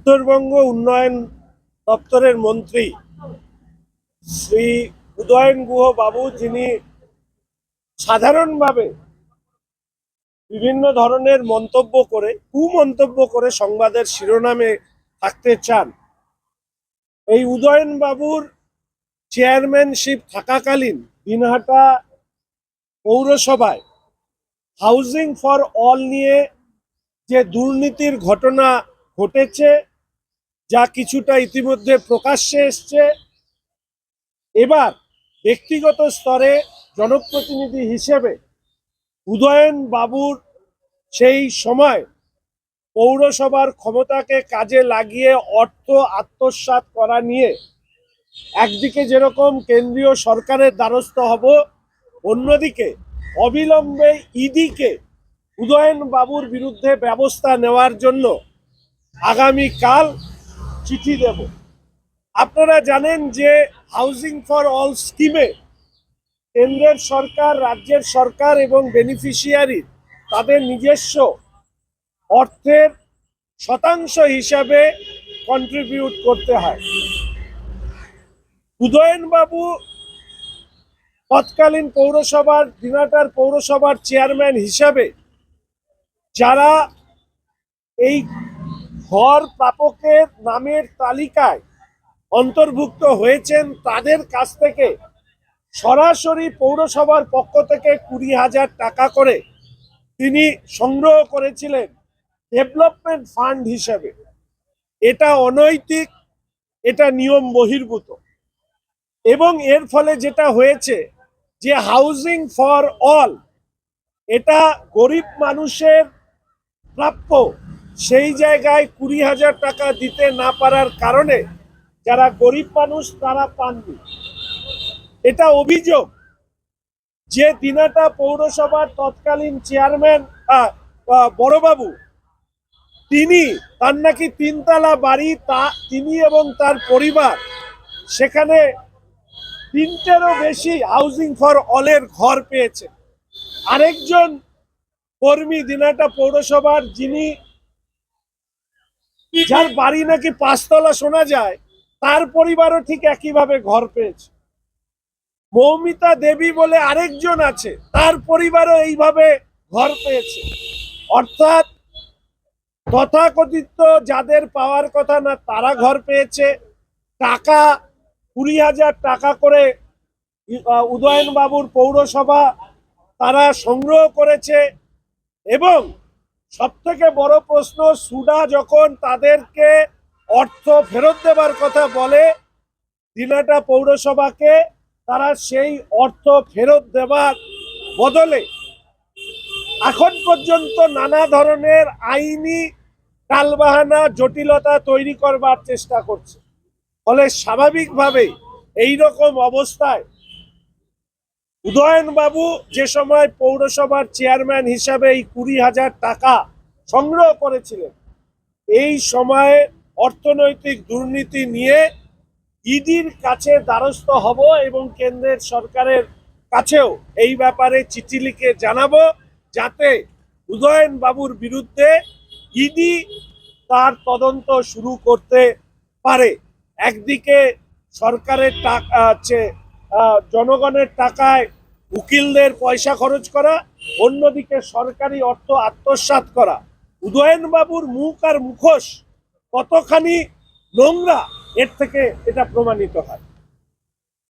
উত্তরবঙ্গ উন্নয়ন দপ্তরের মন্ত্রী শ্রী উদয়ন গুহ বাবু, যিনি সাধারণভাবে বিভিন্ন ধরনের মন্তব্য করে, কুমন্তব্য করে সংবাদের শিরোনামে থাকতে চান। এই উদয়ন বাবুর চেয়ারম্যানশিপ থাকাকালীন দিনহাটা পৌরসভায় হাউজিং ফর অল নিয়ে যে দুর্নীতির ঘটনা ঘটেছে যা কিছুটা ইতিমধ্যে প্রকাশ্যে এসছে। এবার ব্যক্তিগত স্তরে জনপ্রতিনিধি হিসেবে উদয়ন বাবুর সেই সময় পৌরসভার ক্ষমতাকে কাজে লাগিয়ে অর্থ আত্মসাৎ করা নিয়ে একদিকে যেরকম কেন্দ্রীয় সরকারের দ্বারস্থ হব, অন্যদিকে অবিলম্বে ইডিকে উদয়ন বাবুর বিরুদ্ধে ব্যবস্থা নেওয়ার জন্য আগামীকাল চিঠি দেব। আপনারা জানেন যে হাউজিং ফর অল স্কিমে কেন্দ্রের সরকার, রাজ্যের সরকার এবং বেনিফিশিয়ারি তাদের নিজস্ব অর্থের শতাংশ হিসাবে কন্ট্রিবিউট করতে হয়। উদয়নবাবু তৎকালীন পৌরসভার, দিনাটার পৌরসভার চেয়ারম্যান হিসাবে যারা এই ঘর প্রাপকের নামের তালিকায় অন্তর্ভুক্ত হয়েছেন তাদের কাছ থেকে সরাসরি পৌরসভার পক্ষ থেকে কুড়ি হাজার টাকা করে তিনি সংগ্রহ করেছিলেন ডেভেলপমেন্ট ফান্ড হিসেবে। এটা অনৈতিক, এটা নিয়ম বহির্ভূত। এবং এর ফলে যেটা হয়েছে যে হাউজিং ফর অল এটা গরিব মানুষের প্রাপ্য সেই জায়গায় কুড়ি হাজার টাকা দিতে না পারার কারণে যারা গরিব মানুষ, তারা পাননি। এটা অভিযোগ। যে দিনাটা পৌরসভার তৎকালীন চেয়ারম্যান বড়বাবু, তিনি, তার নাকি তিনতলা বাড়ি, তা, তিনি এবং তার পরিবার, সেখানে তিনটেরও বেশি হাউজিং ফর অলের ঘর পেয়েছে। আরেকজন কর্মী দিনাটা পৌরসভার, যিনি যার বাড়ি নাকি পাঁচতলা শোনা যায় তার পরিবারও ঠিক একইভাবে ঘর পেয়েছে। মৌমিতা দেবী বলে আরেকজন আছে তার পরিবারও এইভাবে ঘর পেয়েছে। অর্থাৎ তথাকথিত যাদের পাওয়ার কথা না তারা ঘর পেয়েছে। টাকা কুড়ি হাজার টাকা করে আহ, উদয়ন বাবুর পৌরসভা তারা সংগ্রহ করেছে এবং সব থেকে বড় প্রশ্ন, সুডা যখন তাদেরকে অর্থ ফেরত দেবার কথা বলে, দিনাটা পৌরসভাকে তারা সেই অর্থ ফেরত দেবার বদলে এখন পর্যন্ত নানা ধরনের আইনি টালবাহানা, জটিলতা তৈরি করবার চেষ্টা করছে। ফলে স্বাভাবিকভাবেই এই রকম অবস্থায় উদয়ন বাবু যে সময় পৌরসভার চেয়ারম্যান হিসাবে এই কুড়ি হাজার টাকা সংগ্রহ করেছিলেন, এই সময়ে অর্থনৈতিক দুর্নীতি নিয়ে ইডির কাছে দ্বারস্থ হব এবং কেন্দ্রের সরকারের কাছেও এই ব্যাপারে চিঠি লিখে জানাব যাতে উদয়ন বাবুর বিরুদ্ধে ইডি তার তদন্ত শুরু করতে পারে। একদিকে সরকারের টাকা জনগণের টাকায় উকিলদের পয়সা খরচ করা, অন্যদিকে সরকারি অর্থ আত্মসাত করা। উদয়নবাবুর মুখ আর মুখোশ কতখানি নোংরা, এর থেকে এটা প্রমাণিত হয়।